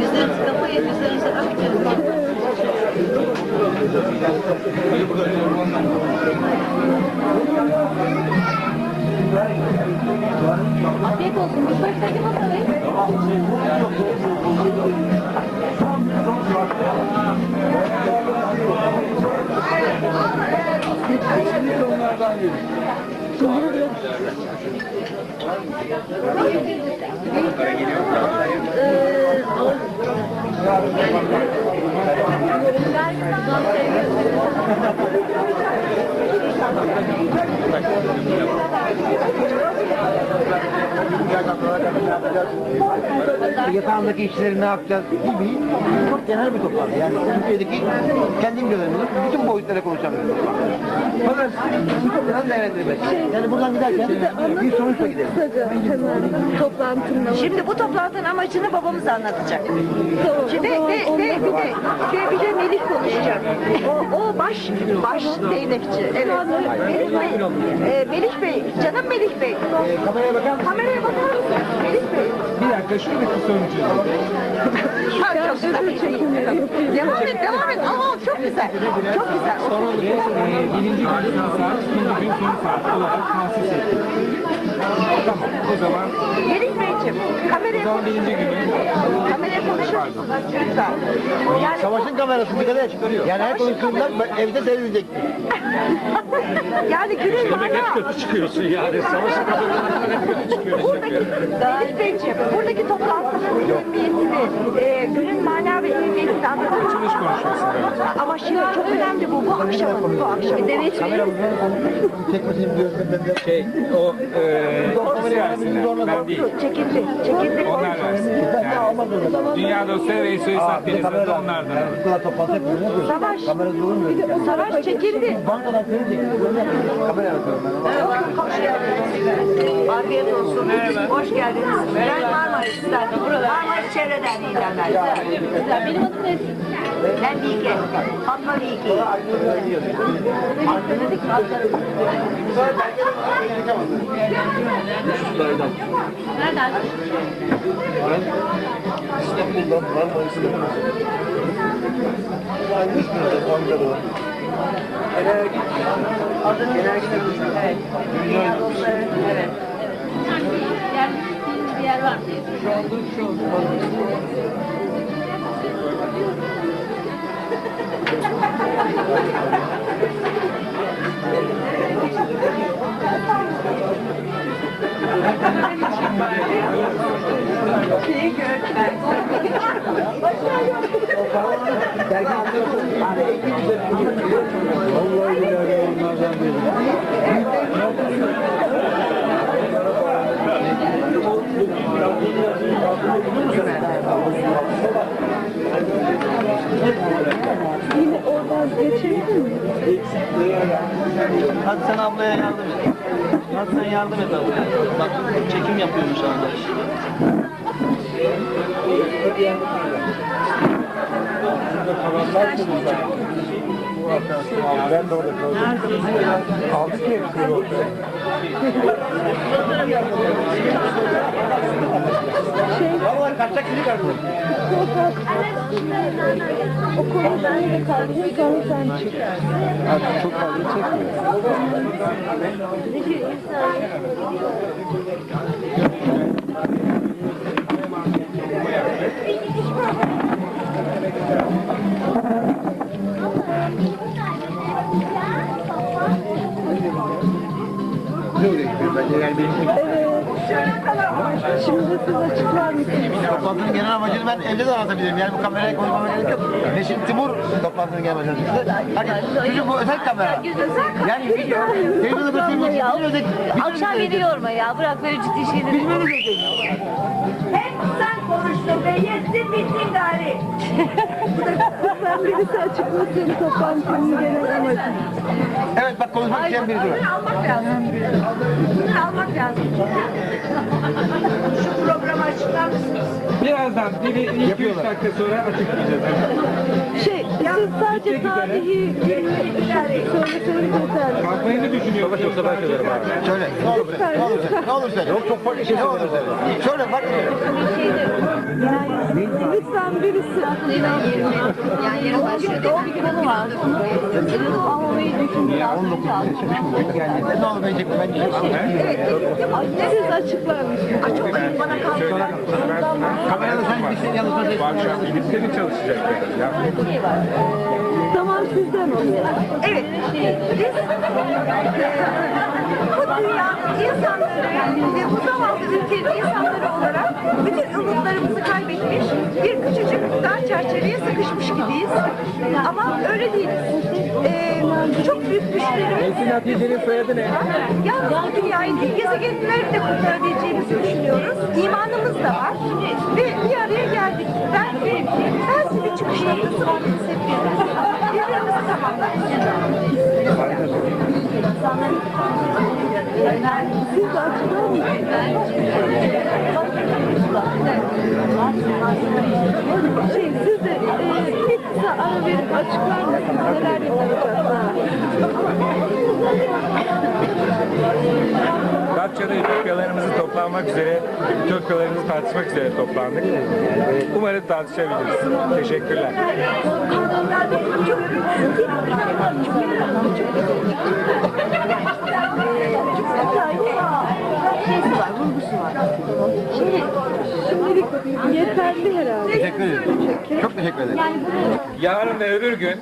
Yüzlerinizi kapayın, yüzlerinizi açın. Afiyet olsun. Bir fırsatı Thank you. Yatağındaki işleri ne yapacağız gibi çok genel bir toplantı. Yani Türkiye'deki kendim görevimi bütün boyutlara konuşan bir toplantı. Fakat değerlendirmek. Yani buradan giderken bir sonuçla gidelim. toplantının Şimdi bu toplantının amacını babamız anlatacak. Şimdi ve, ve, ve, bir de, ve bir de Melih konuşacak. O, o baş, baş değnekçi. Evet. Melih Bey, e, Melih Bey, canım Melih Bey. Ee, kameraya bakar mısın? Kameraya bakar mısın? Melih Bey. Bir dakika şunu bir kısa önce. Ha, çok güzel. Devam et, devam et. Aa, çok güzel. Çok güzel. Ee, birinci gün son saat, ikinci gün son saat olarak tahsis ettik. Tamam, o zaman Melih Beyciğim, kameraya o zaman konuş. birinci günü Kameraya konuşur musunuz? Lütfen. Yani Savaşın kamerası bir kadar çıkarıyor. Yani her konuştuğumda evde seyredilecek. Yani günün mana. çıkıyorsun yani. Savaşın Buradaki, Melih Beyciğim, buradaki toplantının e, günün mana ve mısınız? Açılış konuşması. Ama şimdi çok önemli bu, bu akşamın, bu akşam. Evet, Çekmesini biliyorsun ben de. Şey, o e, ikisi versinler. Ben değil. çekildi, çekildi. Onlar versin. Yani, Dünya dostları ve SOS Denizli'de onlardan. Bu kadar toplantı yapıyoruz. Savaş. Kamera durmuyor. Savaş çekildi. Bankadan seni çekiyor. Kamera bakıyorum ben. Afiyet olsun. Hoş geldiniz. Ben Marmaris'ten. Marmaris Çevre Derneği'nden ben. Benim adım ne? Ben Bilge. Fatma Bilge. Mi? Nereden? İstanbul'dan Marmaris'e. Ankara'dan. Adını Evet. Dünya dostları. Evet. Yer, bir yer var mı? İyi görüşmek. Vallahi billahi onlardan biri. Yine oradan geçebilir mi? Hadi sen ablaya yardım et. Hadi sen yardım et ablaya. Bak çekim yapıyorum şu anda. Ben de orada kaldım. Aldık ki hepsini var burada. O konu kalıyor sonra sen çık. Çok fazla çekmiyor. Ne oluyor ki bence yani benim Şimdi siz açıklar mısınız? Toplantının genel amacını ben evde de anlatabilirim. Yani bu kameraya konuşmama gerek yok. Şimdi Timur toplantının genel amacını. Hani bizim bu özel kamera. Yani video. Televizyonda göstermek için bir özel... Akşam video yorma ya. Bırak böyle ciddi şeyleri. Özel göstermek. Hep sen konuştun be. Yettin bittin gari. Lütfen birisi açıklasın toplantının genel amacını. Evet bak konuşmak isteyen birisi var. Almak lazım. Bunu almak lazım. Şu programı açıklar mısınız? Birazdan, bir, bir iki, üç dakika sonra açıklayacağız. Şey, siz sadece tarihi söyleseniz yeterli. Kalkmayı mı düşünüyorsunuz? Söyle. Ne olur söyle. Ne olur söyle. Ne olur söyle. Yok çok farklı şey. Ne olur söyle. Söyle farklı söyle. Lütfen birisi Yani yarın başlıyor. Doğum bir konu var. Almayı düşünüyor. Ne olur ben çektim. Ben çektim. siz açıklar mısınız? Çok ayıp bana kaldı. Kamerada sen bir şey yalnız. Bu akşam birlikte mi çalışacaklar? Ya, Tamam sizden oluyor. Evet, biz e, bu dünya insanları bu zavallı ülkenin insanları olarak bütün umutlarımızı kaybetmiş çerçeveye sıkışmış gibiyiz. Ama öyle değiliz. E, çok büyük güçlerimiz Esin Hatice'nin soyadı ne? Yalnız bu dünyayı değil, gezegenleri de kurtarabileceğimizi düşünüyoruz. İmanımız da var. Ve bir araya geldik. Ben, ben bir çıkış noktası var hissediyorum. Birbirimizi tamamlamak Siz de açıklar mısınız? Şey, siz de e, bir kısa ara verip açıklar mısınız? Neler yapacaklar? Datça'da ütopyalarımızı toplanmak üzere, ütopyalarımızı tartışmak üzere toplandık. Umarım tartışabiliriz. Teşekkürler. Yeterli herhalde. Teşekkür ederim. Çok teşekkür ederim. Yarın ve öbür gün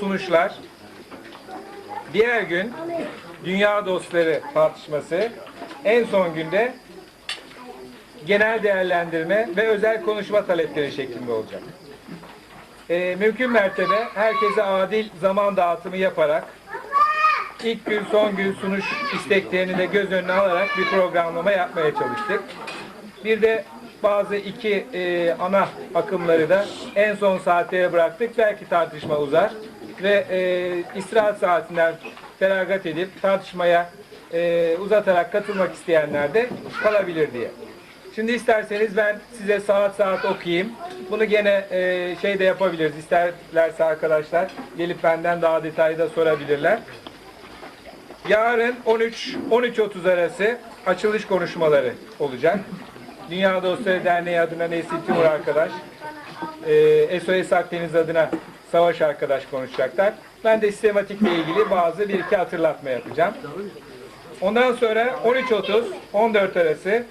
sunuşlar, diğer gün dünya dostları tartışması, en son günde genel değerlendirme ve özel konuşma talepleri şeklinde olacak. Ee, mümkün mertebe herkese adil zaman dağıtımı yaparak ilk gün son gün sunuş isteklerini de göz önüne alarak bir programlama yapmaya çalıştık. Bir de bazı iki e, ana akımları da en son saatlere bıraktık. Belki tartışma uzar ve e, istirahat saatinden feragat edip tartışmaya e, uzatarak katılmak isteyenler de kalabilir diye. Şimdi isterseniz ben size saat saat okuyayım. Bunu gene e, şey de yapabiliriz. İsterlerse arkadaşlar gelip benden daha detaylı da sorabilirler. Yarın 13 13.30 arası açılış konuşmaları olacak. Dünya Dostları Derneği adına Nesil Timur arkadaş, e, SOS Akdeniz adına Savaş arkadaş konuşacaklar. Ben de sistematikle ilgili bazı bir iki hatırlatma yapacağım. Ondan sonra 13.30 14 arası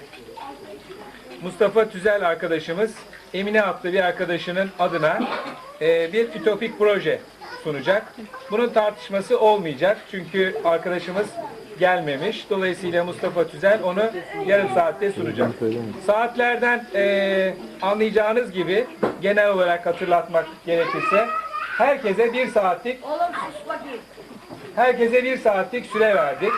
Mustafa Tüzel arkadaşımız Emine adlı bir arkadaşının adına e, bir ütopik proje sunacak. Bunun tartışması olmayacak çünkü arkadaşımız gelmemiş. Dolayısıyla Mustafa Tüzel onu yarım saatte sunacak. Saatlerden e, anlayacağınız gibi genel olarak hatırlatmak gerekirse herkese bir saatlik Herkese bir saatlik süre verdik.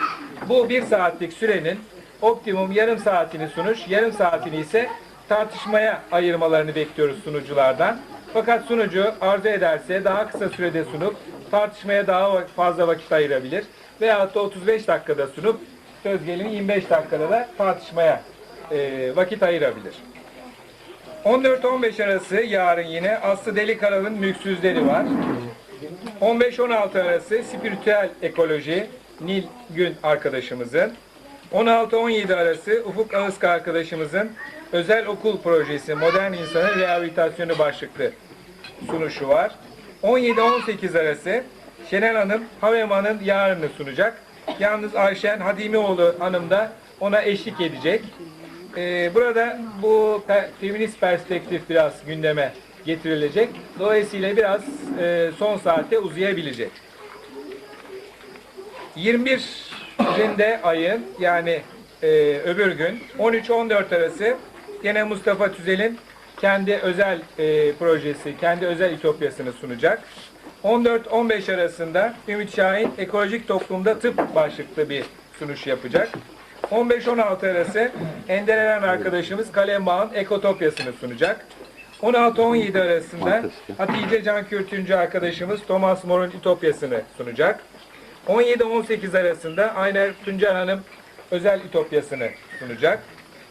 Bu bir saatlik sürenin optimum yarım saatini sunuş, yarım saatini ise tartışmaya ayırmalarını bekliyoruz sunuculardan. Fakat sunucu arzu ederse daha kısa sürede sunup tartışmaya daha fazla vakit ayırabilir. Veyahut da 35 dakikada sunup söz gelimi 25 dakikada da tartışmaya e, vakit ayırabilir. 14-15 arası yarın yine Aslı Delikaral'ın mülksüzleri var. 15-16 arası spiritüel ekoloji Nil Gün arkadaşımızın. 16-17 arası Ufuk Ağızka arkadaşımızın özel okul projesi Modern İnsanın Rehabilitasyonu başlıklı sunuşu var. 17-18 arası Şenel Hanım Haveman'ın yarını sunacak. Yalnız Ayşen Hadimioğlu Hanım da ona eşlik edecek. Ee, burada bu feminist perspektif biraz gündeme getirilecek. Dolayısıyla biraz e, son saatte uzayabilecek. 21'inde ayın yani e, öbür gün 13-14 arası gene Mustafa Tüzel'in kendi özel e, projesi, kendi özel ütopyasını sunacak. 14-15 arasında Ümit Şahin ekolojik toplumda tıp başlıklı bir sunuş yapacak. 15-16 arası Ender Eren arkadaşımız Kalem Bağ'ın ekotopyasını sunacak. 16-17 arasında Hatice Can Kürtüncü arkadaşımız Thomas More'un Ütopyasını sunacak. 17-18 arasında Ayner Tuncer Hanım özel Ütopyasını sunacak.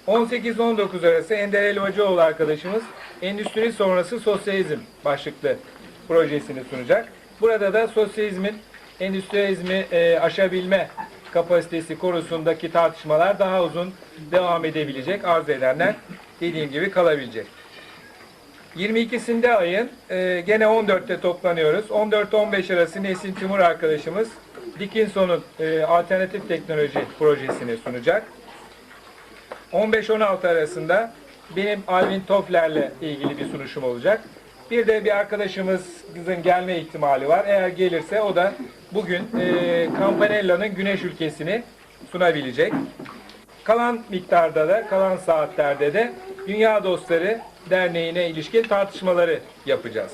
18-19 arası Ender Elvacıoğlu arkadaşımız Endüstri Sonrası Sosyalizm başlıklı projesini sunacak. Burada da sosyalizmin endüstriyalizmi e, aşabilme kapasitesi konusundaki tartışmalar daha uzun devam edebilecek. Arzu edenler dediğim gibi kalabilecek. 22'sinde ayın e, gene 14'te toplanıyoruz. 14-15 arası Nesin Timur arkadaşımız Dickinson'un e, alternatif teknoloji projesini sunacak. 15-16 arasında benim Alvin Toffler'le ilgili bir sunuşum olacak. Bir de bir arkadaşımızın gelme ihtimali var. Eğer gelirse o da bugün e, Campanella'nın Güneş Ülkesi'ni sunabilecek. Kalan miktarda da, kalan saatlerde de Dünya Dostları Derneği'ne ilişkin tartışmaları yapacağız.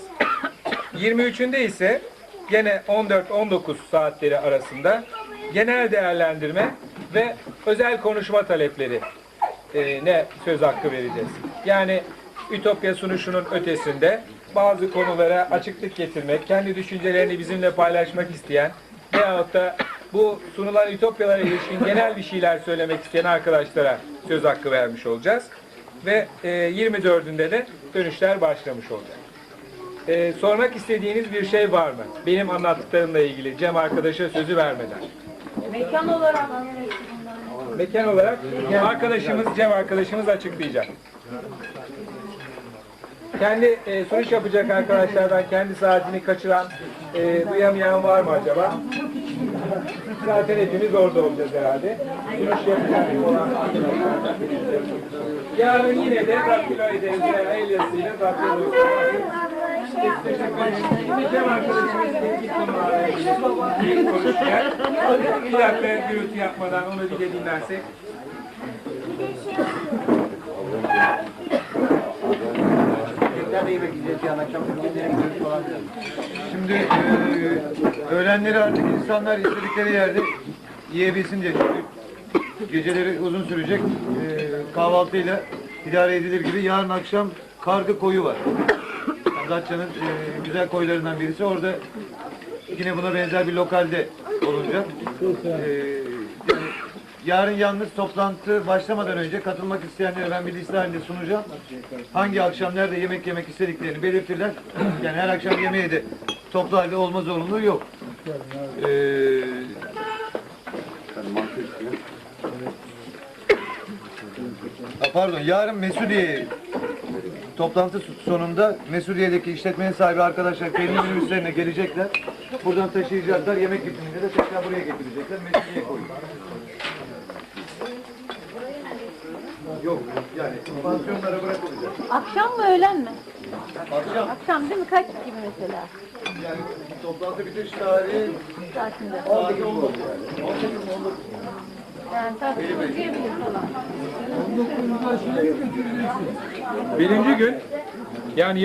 23'ünde ise gene 14-19 saatleri arasında genel değerlendirme ve özel konuşma talepleri e, ne söz hakkı vereceğiz. Yani Ütopya sunuşunun ötesinde bazı konulara açıklık getirmek, kendi düşüncelerini bizimle paylaşmak isteyen veyahut da bu sunulan ütopyalara ilişkin genel bir şeyler söylemek isteyen arkadaşlara söz hakkı vermiş olacağız. Ve e, 24'ünde de dönüşler başlamış olacak. E, sormak istediğiniz bir şey var mı? Benim anlattıklarımla ilgili Cem arkadaşa sözü vermeden. Mekan olarak Mekan olarak arkadaşımız Cem arkadaşımız açıklayacak. Kendi e, sonuç yapacak arkadaşlardan kendi saatini kaçıran, e, duyamayan var mı acaba? Zaten hepimiz orada olacağız herhalde. Sonuç yapacak olan arkadaşlardan. Yarın yine de teknik numaralarla ilgili konuşacak. Bir dakika gürültü yapmadan onu bir de dinlersek. Nerede yemek yiyeceğiz yani akşam gidiyoruz falan. Şimdi e, öğlenleri artık insanlar istedikleri yerde yiyebilsin diye geceleri uzun sürecek e, kahvaltıyla idare edilir gibi yarın akşam kargı koyu var. Datça'nın e, güzel koylarından birisi orada yine buna benzer bir lokalde olacak. E, yarın yalnız toplantı başlamadan önce katılmak isteyenlere ben bir liste halinde sunacağım. Hangi akşam nerede yemek yemek istediklerini belirtirler. Yani her akşam yemeği de toplu halde olma zorunluluğu yok. Ee, pardon, yarın Mesudiye toplantı sonunda Mesudiye'deki işletmenin sahibi arkadaşlar kendi minibüslerine gelecekler. Buradan taşıyacaklar. Yemek bitiminde de tekrar buraya getirecekler. Mesudiye'ye koyacaklar. Yok yani pansiyonlara bırakılacak. akşam mı öğlen mi? Akşam Akşam değil mi? Kaç gibi mesela? yani toplantı bitiş tarihi Saatinde. 18 19 yani. 18 19. Yani saat dokuz diyebilir falan. Birinci gün yani